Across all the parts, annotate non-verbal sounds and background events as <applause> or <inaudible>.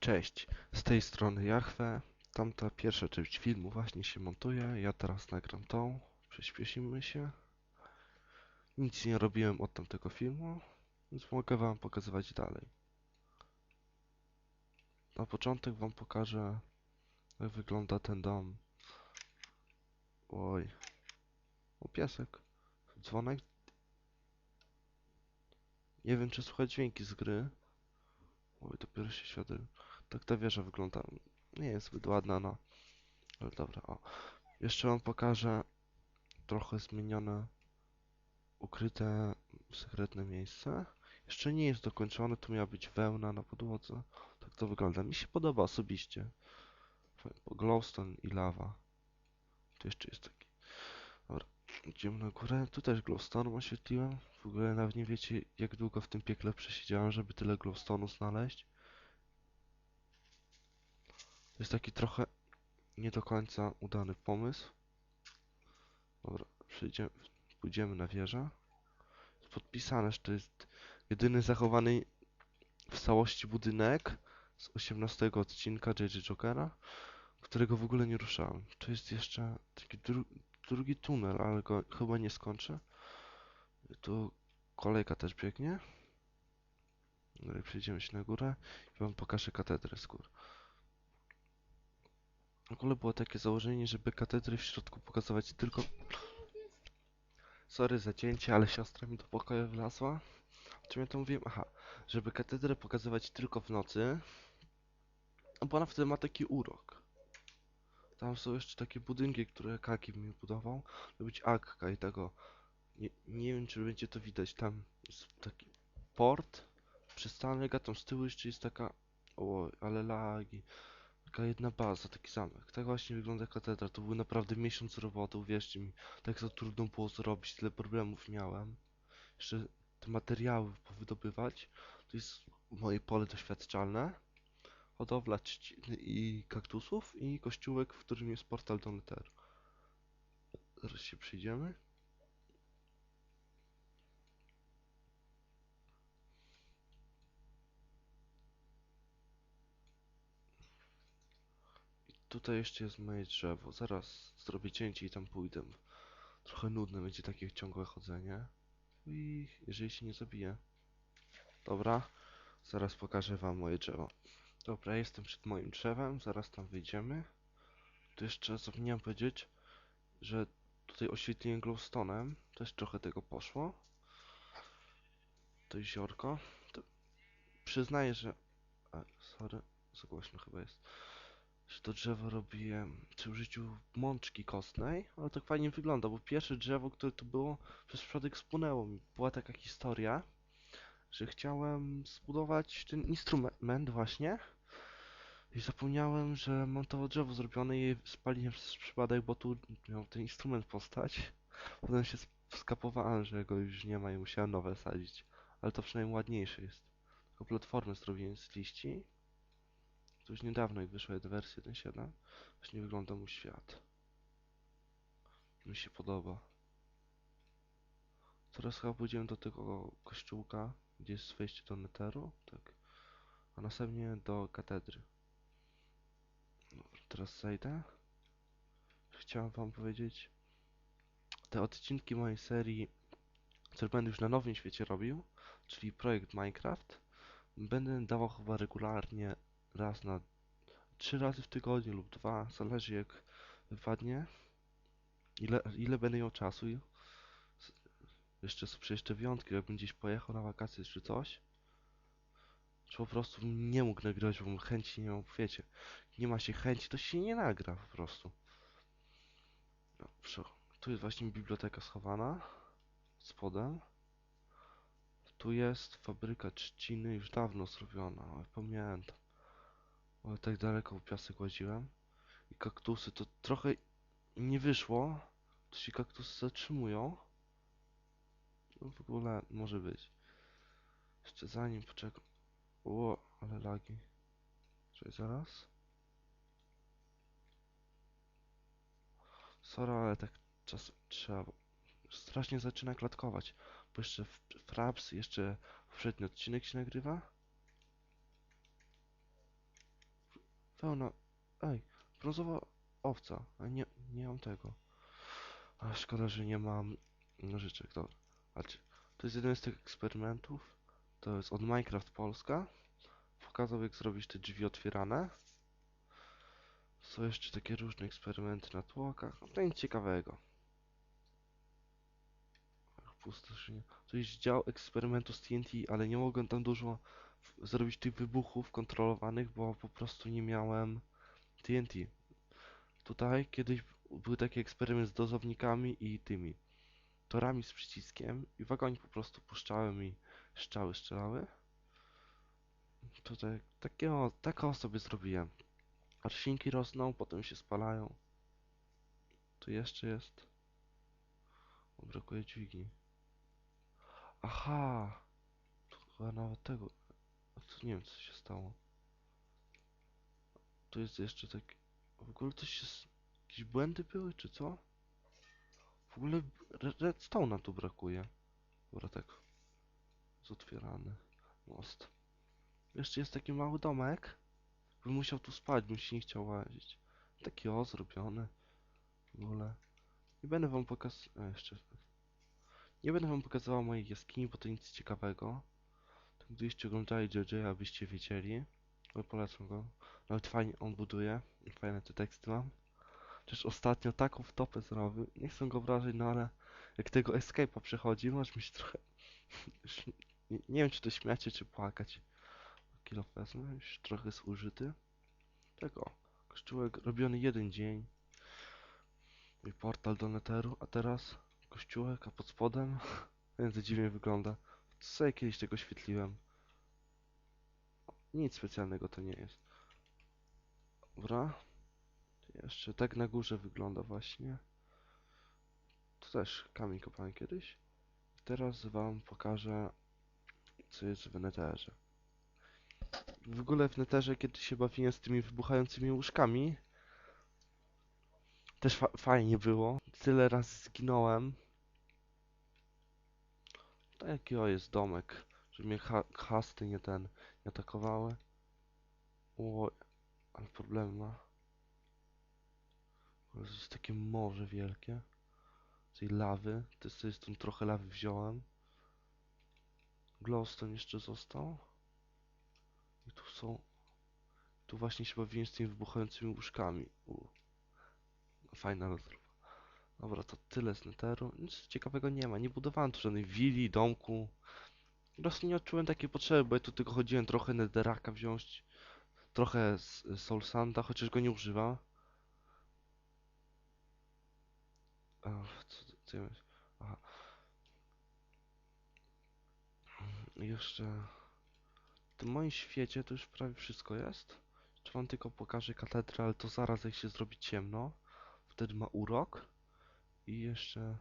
Cześć, z tej strony Jachwę. Tamta pierwsza część filmu właśnie się montuje. Ja teraz nagram tą. Przyspieszymy się. Nic nie robiłem od tamtego filmu, więc mogę wam pokazywać dalej. Na początek wam pokażę, jak wygląda ten dom. Oj. O, piesek. Dzwonek. Nie wiem, czy słychać dźwięki z gry. Oj, dopiero się świadomie. Tak ta wieża wygląda. Nie jest zbyt ładna, no. Ale dobra, o. Jeszcze wam pokażę trochę zmienione, ukryte, sekretne miejsce. Jeszcze nie jest dokończone, tu miała być wełna na podłodze. Tak to wygląda. Mi się podoba osobiście. Glowstone i lawa. Tu jeszcze jest taki. Dobra, idziemy na górę. Tu też glowstone oświetliłem. W ogóle nawet nie wiecie, jak długo w tym piekle przesiedziałem, żeby tyle glowstone'u znaleźć. Jest taki trochę nie do końca udany pomysł. Dobra, przyjdziemy, pójdziemy na wieżę. Jest podpisane, że to jest jedyny zachowany w całości budynek z 18 odcinka J.J. Jokera, którego w ogóle nie ruszałem. To jest jeszcze taki dru drugi tunel, ale go chyba nie skończę. Tu kolejka też biegnie. Dobra, przejdziemy się na górę i wam pokażę katedrę góry. W ogóle było takie założenie, żeby katedry w środku pokazywać tylko... Sorry za cięcie, ale siostra mi do pokoju wlazła. O czym ja to mówiłem? Aha, żeby katedrę pokazywać tylko w nocy, no bo ona wtedy ma taki urok. Tam są jeszcze takie budynki, które Kaki mi budował. Być Akka i tego... Nie, nie wiem, czy będzie to widać. Tam jest taki port, przystanek, a tam z tyłu jeszcze jest taka... O, ale lagi. Taka jedna baza, taki zamek. Tak właśnie wygląda katedra. To był naprawdę miesiąc roboty, uwierzcie mi. Tak to trudno było zrobić, tyle problemów miałem. Jeszcze te materiały powydobywać. To jest moje pole doświadczalne. Hodowla trzciny i kaktusów i kościółek, w którym jest portal do Netheru. Zaraz się przyjdziemy. Tutaj jeszcze jest moje drzewo. Zaraz zrobię cięcie i tam pójdę. Trochę nudne będzie takie ciągłe chodzenie. I jeżeli się nie zabije. Dobra, zaraz pokażę wam moje drzewo. Dobra, jestem przed moim drzewem, zaraz tam wyjdziemy. Tu jeszcze zapomniałem powiedzieć, że tutaj oświetlenie glowstone'em też trochę tego poszło. To jeziorko. To przyznaję, że... A, sorry, za głośno chyba jest. Że to drzewo robiłem przy użyciu mączki kostnej, ale tak fajnie wygląda, bo pierwsze drzewo, które tu było, przez przypadek spłynęło mi. Była taka historia, że chciałem zbudować ten instrument właśnie i zapomniałem, że mam to drzewo zrobione i spaliłem przez przypadek, bo tu miał ten instrument postać. Potem się skapowałem, że go już nie ma i musiałem nowe sadzić. Ale to przynajmniej ładniejsze jest. Tylko platformę zrobiłem z liści. To już niedawno, jak wyszła wersja 1.7. Właśnie wygląda mój świat. Mi się podoba. Teraz chyba pójdziemy do tego kościółka, gdzie jest wejście do Netheru, tak. A następnie do katedry. Dobra, teraz zejdę. Chciałem wam powiedzieć, te odcinki mojej serii, które będę już na nowym świecie robił, czyli projekt Minecraft, będę dawał chyba regularnie raz na trzy razy w tygodniu lub dwa, zależy jak wypadnie. Ile, ile będę miał czasu. Jeszcze są te wyjątki, jakbym gdzieś pojechał na wakacje czy coś. Czy po prostu nie mógł nagrywać, bo chęci nie mam, wiecie. Nie ma się chęci, to się nie nagra po prostu. Dobrze. Tu jest właśnie biblioteka schowana. Spodem. Tu jest fabryka trzciny już dawno zrobiona, ale pamiętam. Ale tak daleko w piasek łaziłem. I kaktusy to trochę nie wyszło. To się kaktusy zatrzymują. No w ogóle może być. Jeszcze zanim poczekam. O, ale lagi. Czekaj zaraz. Sorry, ale tak czasem trzeba. bo Strasznie zaczyna klatkować. Bo jeszcze w Fraps, jeszcze poprzedni odcinek się nagrywa. Pełna... Ej, brązowa owca. A nie, nie mam tego. A szkoda, że nie mam nożyczek, dobra. Patrzcie, to jest jeden z tych eksperymentów. To jest od Minecraft Polska. Pokazał jak zrobić te drzwi otwierane. Są jeszcze takie różne eksperymenty na tłokach. No nic ciekawego. Ach, Pustoszenie. To jest dział eksperymentu z TNT, ale nie mogłem tam dużo zrobić tych wybuchów kontrolowanych, bo po prostu nie miałem TNT. Tutaj kiedyś był taki eksperyment z dozownikami i tymi torami z przyciskiem i wagonik po prostu puszczałem i szczały strzelały. Tutaj takiego, taką sobie zrobiłem. Roślinki rosną, potem się spalają. Tu jeszcze jest. O, brakuje dźwigni. Aha! Tu chyba nawet tego. Tu nie wiem co się stało. Tu jest jeszcze tak. W ogóle coś się. Jakieś błędy były, czy co? W ogóle re- redstone'a tu brakuje. Dobra, tak. Jest otwierany. Most. Jeszcze jest taki mały domek. Bym musiał tu spać, bym się nie chciał łazić. Taki o, zrobiony. W ogóle. Nie będę wam pokaz... A, jeszcze... Nie będę wam pokazywał mojej jaskini, bo to nic ciekawego. Gdybyście oglądali JJ, abyście wiedzieli. Ale polecam go. Nawet fajnie on buduje. Fajne te teksty mam. Przecież ostatnio taką wtopę zrobił. Nie chcę go obrażać, no ale jak tego escape'a przechodzi, masz mi się trochę... <laughs> Nie, nie wiem, czy to śmiacie, czy płakać. Kilo wezmę, już trochę jest użyty. Tego. Kościółek robiony jeden dzień. Mój portal do neteru, a teraz kościółek, a pod spodem <laughs> Więc dziwnie wygląda. To sobie kiedyś tego świetliłem. Nic specjalnego to nie jest. Dobra. Jeszcze tak na górze wygląda właśnie. To też kamień kopałem kiedyś. Teraz wam pokażę, co jest w neterze. W ogóle w neterze kiedyś się bawiłem z tymi wybuchającymi łóżkami. Też fa fajnie było. Tyle razy zginąłem. Taki o jest domek, żeby mnie ha hasty nie ten, nie atakowały. O, ale problem ma. To jest takie morze wielkie. Tej lawy. Też sobie stąd trochę lawy wziąłem. Glowstone jeszcze został. I tu są... Tu właśnie się bawiłem z tymi wybuchającymi łóżkami. U. Fajna rozruba. Dobra, to tyle z Netheru. Nic ciekawego nie ma. Nie budowałem tu żadnej willi, domku. Prostu nie odczułem takiej potrzeby, bo ja tu tylko chodziłem trochę Netheraka wziąć. Trochę Soul Sanda, chociaż go nie używam. Ach, co, ja myślę? Aha. Jeszcze w tym moim świecie to już prawie wszystko jest. Czy wam tylko pokażę katedrę, ale to zaraz jak się zrobi ciemno. Wtedy ma urok. I jeszcze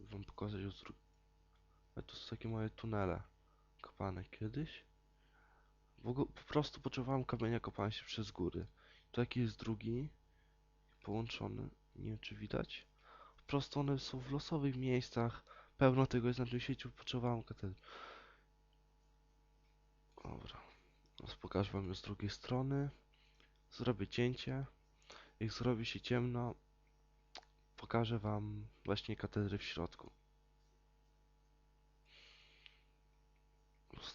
wam pokazać o dru... Ale to są takie moje tunele kopane kiedyś. W ogóle po prostu potrzebowałem kamienia, kopałem się przez góry. Tu jaki jest drugi, połączony, nie wiem czy widać. Po prostu one są w losowych miejscach. Pełno tego jest na tym świecie, potrzebowałem katedry. Dobra. Teraz pokażę wam z drugiej strony. Zrobię cięcie. Jak zrobi się ciemno, pokażę wam właśnie katedrę w środku.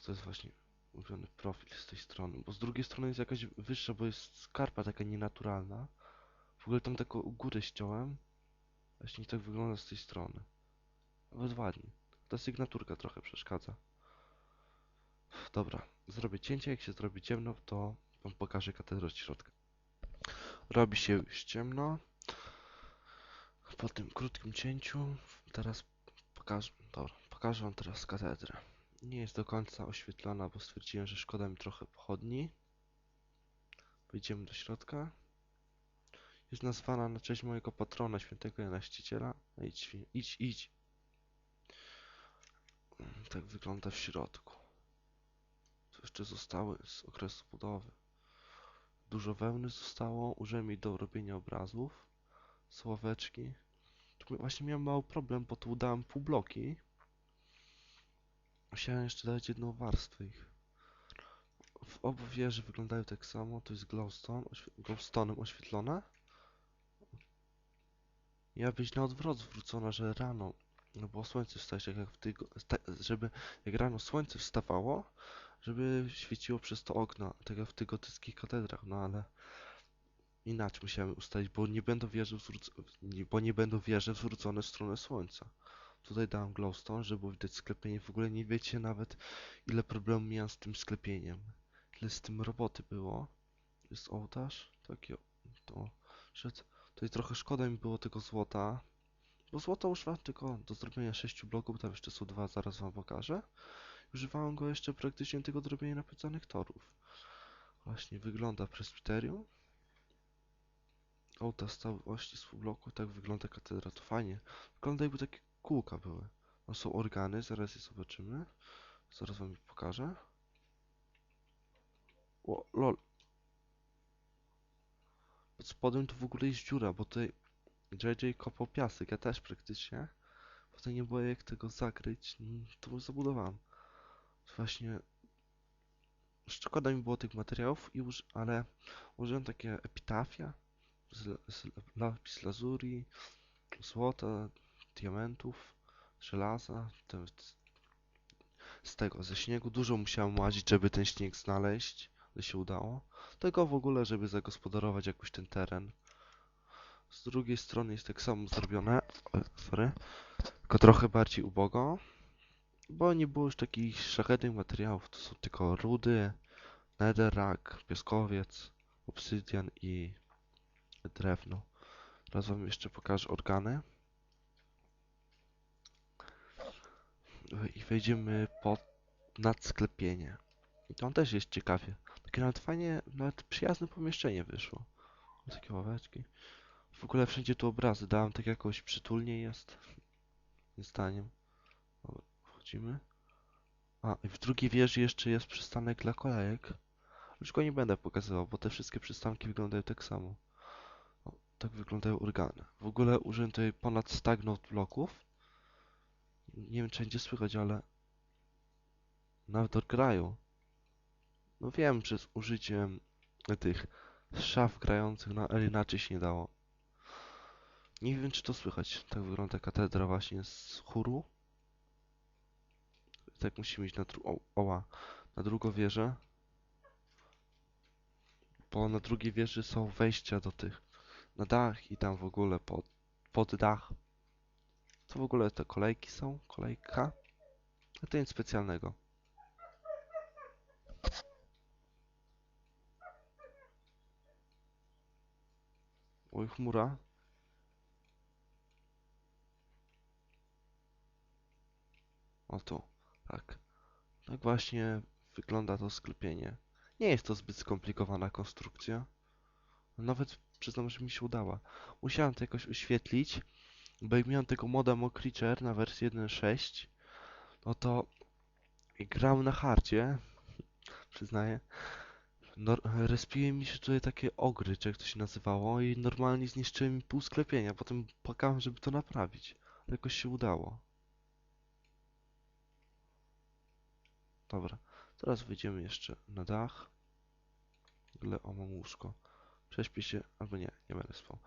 To jest właśnie ulubiony profil z tej strony, bo z drugiej strony jest jakaś wyższa, bo jest skarpa taka nienaturalna. W ogóle tam taką górę ściąłem. Właśnie tak wygląda z tej strony. Nawet ładnie. Ta sygnaturka trochę przeszkadza. Dobra, zrobię cięcie. Jak się zrobi ciemno, to wam pokażę katedrę od środka. Robi się już ciemno. Po tym krótkim cięciu teraz pokażę, dobra, pokażę wam teraz katedrę. Nie jest do końca oświetlona, bo stwierdziłem, że szkoda mi trochę pochodni. Wejdziemy do środka. Jest nazwana na cześć mojego patrona, świętego Jana Chrzciciela. Idź, idź, idź. Tak wygląda w środku. Tu jeszcze zostały z okresu budowy. Dużo wełny zostało, jej do robienia obrazów. Sławeczki. Właśnie miałem mały problem, bo tu dałem pół bloki. Musiałem jeszcze dać jedną warstwę ich. w obu wieży wyglądają tak samo. To jest glowstone, oświe glowstone'em oświetlone. Miała być na odwrót zwrócona, że rano no było słońce wstać, tak jak w sta- żeby jak rano słońce wstawało, żeby świeciło przez to okno, tak jak w tych katedrach, no ale inaczej musiałem ustalić, bo nie będą wieże bo nie będą wieże zwrócone w stronę słońca. Tutaj dałem glowstone, żeby widać sklepienie. W ogóle nie wiecie nawet ile problemów miałem z tym sklepieniem. Ile z tym roboty było. Jest ołtarz, taki o- to szedł. Tutaj trochę szkoda mi było tego złota, bo złoto używam tylko do zrobienia 6 bloków, tam jeszcze są dwa, zaraz wam pokażę. Używałem go jeszcze praktycznie tylko do robienia napędzanych torów. Właśnie wygląda presbyterium. Ołtarz z całości z bloku, tak wygląda katedra, to fajnie. Wygląda jakby takie kółka były. No są organy, zaraz je zobaczymy. Zaraz wam je pokażę. O, lol. Pod spodem to w ogóle jest dziura, bo tutaj JJ kopał piasek, ja też praktycznie. Potem nie było jak tego zakryć, mm, to już zabudowałem. Właśnie szkoda mi było tych materiałów, i uż, ale użyłem takie epitafia lapis lazuli, złota, diamentów, żelaza, te, z tego, ze śniegu. Dużo musiałem łazić, żeby ten śnieg znaleźć, ale się udało. Tego w ogóle, żeby zagospodarować jakoś ten teren. Z drugiej strony jest tak samo zrobione, sorry, tylko trochę bardziej ubogo, bo nie było już takich szlachetnych materiałów. To są tylko rudy, netherrack, piaskowiec, obsydian i drewno. Teraz wam jeszcze pokażę organy. I wejdziemy pod nadsklepienie. I tam też jest ciekawie. Takie nawet fajnie, nawet przyjazne pomieszczenie wyszło. Takie ławeczki. W ogóle wszędzie tu obrazy dałem, tak jakoś przytulnie jest. Nie zdaniem. Dobra, wchodzimy. A, i w drugiej wieży jeszcze jest przystanek dla kolejek. Już go nie będę pokazywał, bo te wszystkie przystanki wyglądają tak samo. Tak wyglądają organy. W ogóle użyłem tutaj ponad stack note bloków. Nie wiem, czy będzie słychać, ale nawet odgrają. No wiem, że z użyciem tych szaf grających na inaczej się nie dało. Nie wiem, czy to słychać. Tak wygląda katedra właśnie z chóru. Tak musimy iść na dru oła, na drugą wieżę. Bo na drugiej wieży są wejścia do tych na dach i tam w ogóle pod, pod dach. To w ogóle te kolejki są, kolejka. A to nic specjalnego. Oj, chmura. O tu, tak. Tak właśnie wygląda to sklepienie. Nie jest to zbyt skomplikowana konstrukcja. Nawet przyznam, że mi się udała. Musiałem to jakoś oświetlić, bo jak miałem tego moda Creature na wersji 1.6, no to grałem na hardzie, przyznaję. No, respiły mi się tutaj takie ogry, czy jak to się nazywało, i normalnie zniszczyły mi pół sklepienia. Potem płakałem, żeby to naprawić. Ale jakoś się udało. Dobra, teraz wyjdziemy jeszcze na dach. W ogóle, o, mam łóżko. Prześpię się, albo nie, nie będę spał.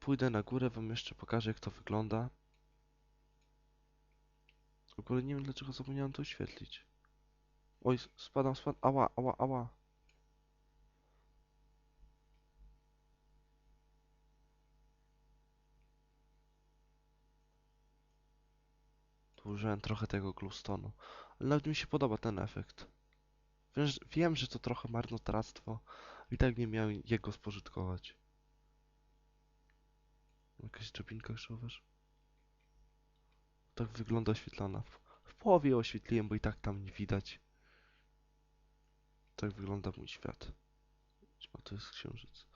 Pójdę na górę, wam jeszcze pokażę, jak to wygląda. W ogóle nie wiem, dlaczego zapomniałem to oświetlić. Oj, spadam, spadam. Ała, ała, ała. Użyłem trochę tego glustonu. Ale nawet mi się podoba ten efekt. Wiem, że- wiem, że to trochę marnotrawstwo. I tak nie miałem jego spożytkować. Jakaś drabinka krzywowasz? Tak wygląda oświetlona. W, połowie oświetliłem, bo i tak tam nie widać. Tak wygląda mój świat. A to jest księżyc.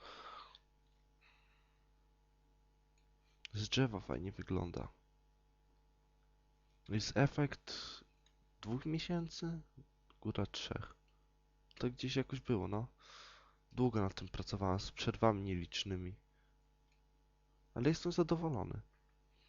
Z drzewa fajnie wygląda. Jest efekt dwóch miesięcy? Góra trzech. Tak gdzieś jakoś było, no. Długo nad tym pracowałem, z przerwami nielicznymi. Ale jestem zadowolony.